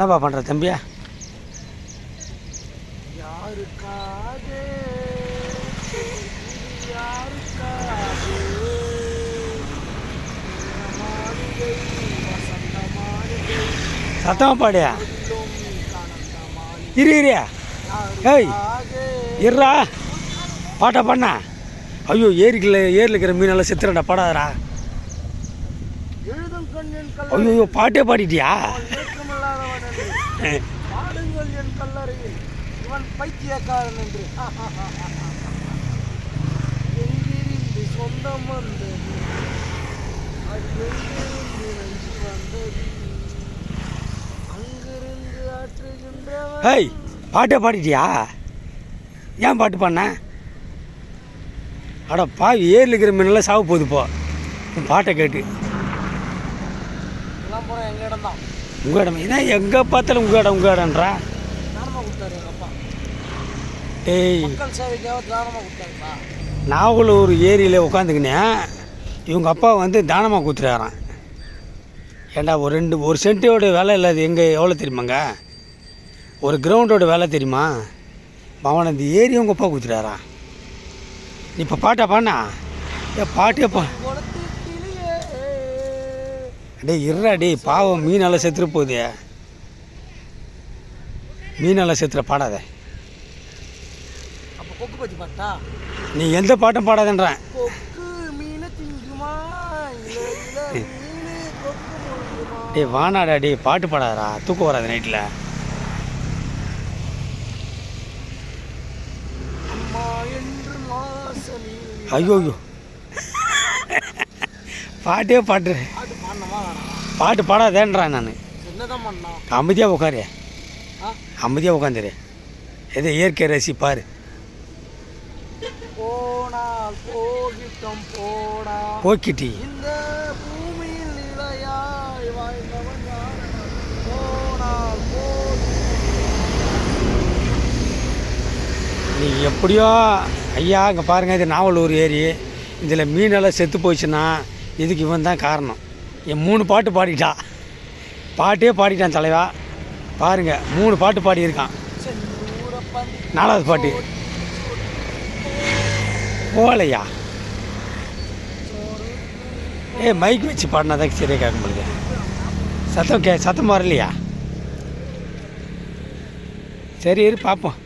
என்னப்பா பண்ணுற தம்பியா சத்தமாக பாடியா? இரு இரு. ஏய் இருறா பாட்டை பாட்டா பண்ணா. ஐயோ ஏரிக்குள்ள ஏரியில் இருக்கிற மீனெல்லாம் செத்துறடா பாடாதரா ஐயோ பாட்டே பாடிட்டியா? பாடுங்கள் என் கல்லறையில் இவன் பைத்தியக்காரன் என்று. எங்கிருந்து சொந்தம் வந்தது? அது எங்கிருந்து நஞ்சு வந்தது. அங்கிருந்து ஆற்றுகின்றவன். ஏய் பாட்டே பாடிட்டியா? ஏன் பாட்டு பண்ண அட பாவி ஏரியில் இருக்கிற மீனெல்லாம் சாவு போகுது போ. உன் பாட்டை கேட்டு. எல்லாம் போனால் எங்கள் இடம் தான்? உங்கள் இடம் ஏன்னா எங்கே பார்த்தாலும் உங்கள் இடம் உங்கள் இடம்ன்றா ஏய். நாவலூர் ஏரியில் உட்காந்துக்கினேன் இவங்க அப்பா வந்து தானமாக கொடுத்துட்டாரான் ஏண்டா ஒரு ரெண்டு ஒரு சென்ட்டோட விலை இல்லாது எங்கே எவ்வளோ தெரியுமாங்க? ஒரு கிரவுண்டோட விலை தெரியுமா? அவனை இந்த ஏரி உங்கள் அப்பா கொடுத்துட்டாரா நீ இப்போ பாட்டா பாண்ணா ஏ பாட்டே பா டேய் இருடா டேய் பாவம் மீனெல்லாம் செத்துரு போகுது. மீனெல்லாம் செத்துற பாடாத. நீ எந்த பாட்டும் பாடாதன்றேன். டேய் வானாடா டேய் பாட்டு பாடாதடா தூக்கம் வராது நைட்டில் ஐயோ ஐயோ. பாட்டே பாட்டு பாட்டு பாடாதேன்றான் நான். அமைதியாக உட்காரு அமைதியாக உட்காந்துரு எதை இயற்கை ரசி பாரு. போகி நீ எப்படியோ ஐயா இங்கே பாருங்கள் இது நாவலூர் ஏரி. இதில் மீனெல்லாம் செத்து போச்சுன்னா இதுக்கு இவன் தான் காரணம். என் மூணு பாட்டு பாடிட்டான் பாட்டே பாடிட்டான் தலைவா. பாருங்க மூணு பாட்டு பாடியிருக்கான். நாலாவது பாட்டு. போகலையா? ஏய் மைக் வச்சு பாடினா தான் சரியாக கேட்க முடியுது. சத்தம் கே சத்தம் வரலையா சரி இரு பார்ப்போம்